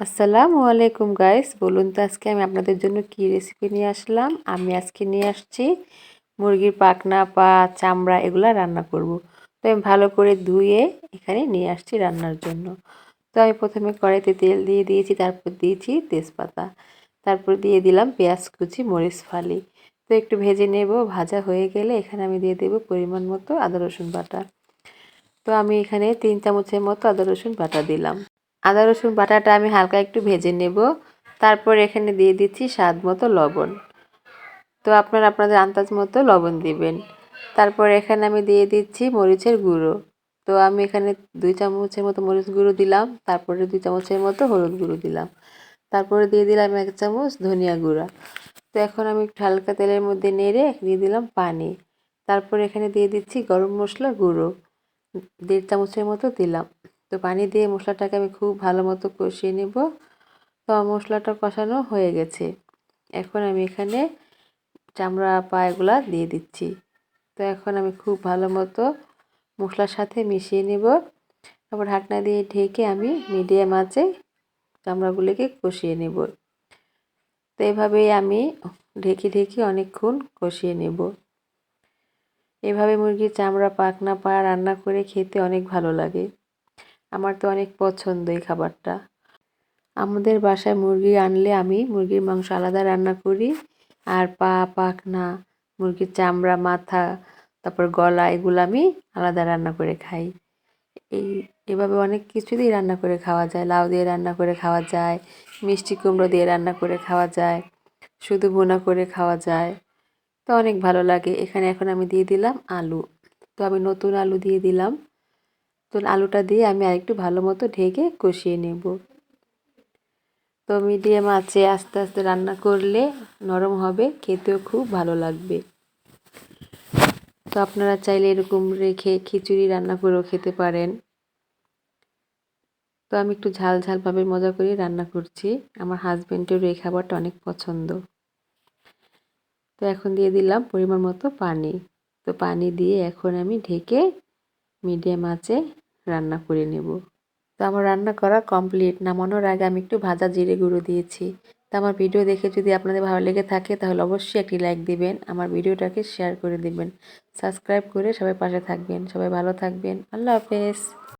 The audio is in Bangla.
আসসালামু আলাইকুম গাইস বলুন তো আজকে আমি আপনাদের জন্য কি রেসিপি নিয়ে আসলাম? আমি আজকে নিয়ে আসছি মুরগির পাখনা পা চামড়া এগুলা রান্না করব। তো আমি ভালো করে ধুয়ে এখানে নিয়ে আসছি রান্নার জন্য। তো আমি প্রথমে কড়াইতে তেল দিয়ে দিয়েছি, তারপর দিয়েছি তেজপাতা। তারপর দিয়ে দিলাম পেঁয়াজ, কুচি, মরিচ, ফালি। তো একটু ভেজে নেব, ভাজা হয়ে গেলে এখানে আমি দিয়ে দেব পরিমাণ মতো আদা রসুন বাটা। তো আমি এখানে তিন চামচের মতো আদা রসুন বাটা দিলাম। আদা, রসুন বাটাটা আমি হালকা একটু ভেজে নেব। তারপর এখানে দিয়ে দিচ্ছি স্বাদ মতো লবণ। তো আপনারা আপনাদের আন্দাজ মতো লবণ দিবেন। তারপর এখানে আমি দিয়ে দিচ্ছি মরিচের গুঁড়ো। তো আমি এখানে দুই চামচের মতো মরিচ গুঁড়ো দিলাম, তারপরে দুই চামচের মতো হলুদ গুঁড়ো দিলাম। তারপরে দিয়ে দিলাম এক চামচ ধনিয়া গুঁড়া। তো এখন আমি একটু হালকা তেলের মধ্যে নেড়ে দিয়ে দিলাম পানি। তারপর এখানে দিয়ে দিচ্ছি গরম মশলা গুঁড়ো। দেড় চামচের মতো দিলাম। তো পানি দিয়ে মশলাটাকে আমি খুব ভালো মতো কষিয়ে নেব। তো মশলাটা কষানো হয়ে গেছে। এখন আমি এখানে চামড়া পায়েগুলা দিয়ে দিচ্ছি। তো এখন আমি খুব ভালো মতো মশলার সাথে মিশিয়ে নেব। তারপর ঢাকনা দিয়ে ঢেকে আমি মিডিয়াম আঁচে চামড়াগুলিকে কষিয়ে নেব। তো এভাবেই আমি ঢেকে ঢেকে অনেকক্ষণ কষিয়ে নেব। এভাবে মুরগির চামড়া পাকনা পা রান্না করে খেতে অনেক ভালো লাগে। আমার তো অনেক পছন্দ এই খাবারটা। আমাদের বাসায় মুরগি আনলে আমি মুরগির মাংস আলাদা রান্না করি। আর পা, পাখনা, মুরগির চামড়া, মাথা, তারপর গলা, এগুলো আমি আলাদা রান্না করে খাই। এই, এভাবে অনেক কিছু দিয়ে রান্না করে খাওয়া যায়। লাউ দিয়ে রান্না করে খাওয়া যায়, মিষ্টি কুমড়ো দিয়ে রান্না করে খাওয়া যায়, শুধু বোনা করে খাওয়া যায়। তো অনেক ভালো লাগে। এখানে এখন আমি দিয়ে দিলাম আলু। তো আমি নতুন আলু দিয়ে দিলাম। তো আলুটা দিয়ে আমি আরেকটু ভালো মতো ঢেকে কষিয়ে নেব। তো মিডিয়াম আছে, আস্তে আস্তে রান্না করলে নরম হবে, খেতেও খুব ভালো লাগবে। তো আপনারা চাইলে এরকম রেখে খিচুড়ি রান্না করেও খেতে পারেন। তো আমি একটু ঝাল ঝালভাবে মজা করে রান্না করছি। আমার হাজব্যান্ডেরও এই খাবারটা অনেক পছন্দ। তো এখন দিয়ে দিলাম পরিমাণ মতো পানি। তো পানি দিয়ে এখন আমি ঢেকে মিডিয়াম আঁচে রান্না করে নেব। তো আমার রান্না করা কমপ্লিট নামানোর আগে আমি একটু ভাজা জিরে গুঁড়ো দিয়েছি। তো আমার ভিডিও দেখে যদি আপনাদের ভালো লেগে থাকে, তাহলে অবশ্যই একটি লাইক দিবেন, আমার ভিডিওটাকে শেয়ার করে দিবেন। সাবস্ক্রাইব করে সবাই পাশে থাকবেন। সবাই ভালো থাকবেন। আল্লাহ হাফেজ।